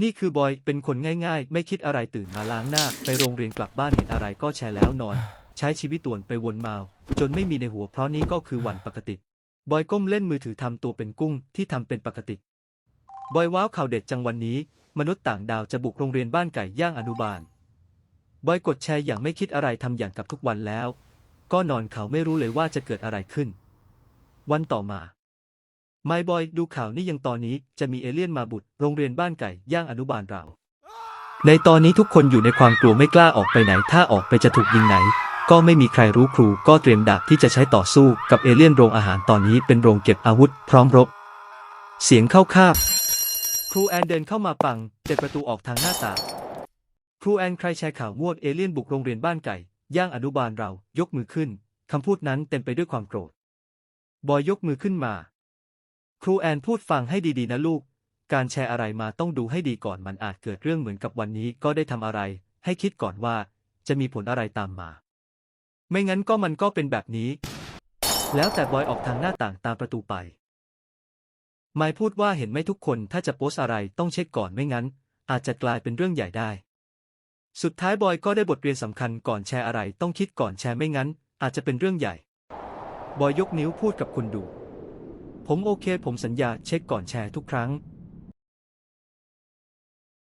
นี่คือบอยเป็นคนง่ายๆ ไม่คิดอะไรตื่นมาล้างหน้า ไปโรงเรียนกลับบ้านเห็นอะไรก็แชร์แล้วนอน ใช้ชีวิตต่วนไปวนมา จนไม่มีในหัวเพราะนี้ก็คือวันปกติ บอยก้มเล่นมือถือทำตัวเป็นกุ้งที่ทำเป็นปกติ บอยว้าวข่าวเด็ดจังวันนี้ มนุษย์ต่างดาวจะบุกโรงเรียนบ้านไก่ย่างอนุบาล บอยกดแชร์อย่างไม่คิดอะไรทำอย่างกับทุกวันแล้ว ก็นอนเขาไม่รู้เลยว่าจะเกิดอะไรขึ้น วันต่อมา ไมบอยดูข่าวนี่ยังตอนนี้จะมีเอเลี่ยนมาบุกโรงเรียนบ้านไก่ย่างอนุบาลเรา ในตอนนี้ทุกคนอยู่ในความกลัวไม่กล้าออกไปไหน ถ้าออกไปจะถูกยิงไหน ก็ไม่มีใครรู้ครูก็เตรียมดาบที่จะใช้ต่อสู้กับเอเลี่ยนโรงอาหารตอนนี้เป็นโรงเก็บอาวุธพร้อมรบ เสียงเข้าคาบ ครูแอนเดินเข้ามาปังเปิดประตูออกทางหน้าต่างครูแอนใครแชร์ข่าวมั่วเอเลี่ยนบุกโรงเรียนบ้านไก่ย่างอนุบาลเรายกมือขึ้นคำพูดนั้นเต็มไปด้วยความโกรธ บอยยกมือขึ้นมา ครูแอนพูดฟังให้ดีๆนะลูก การแชร์อะไรมาต้องดูให้ดีก่อนมันอาจเกิดเรื่องเหมือนกับวันนี้ก็ได้ทำอะไร ให้คิดก่อนว่าจะมีผลอะไรตามมา ไม่งั้นก็มันก็เป็นแบบนี้ แล้วแต่บอยออกทางหน้าต่างตามประตูไป ไมค์พูดว่าเห็นไหมทุกคนถ้าจะโพสอะไรต้องเช็คก่อนไม่งั้น อาจจะกลายเป็นเรื่องใหญ่ได้ สุดท้ายบอยก็ได้บทเรียนสำคัญก่อนแชร์อะไรต้องคิดก่อนแชร์ไม่งั้น อาจจะเป็นเรื่องใหญ่ บอยยกนิ้วพูดกับคนดู ผมโอเคผมสัญญาเช็คก่อนแชร์ทุกครั้ง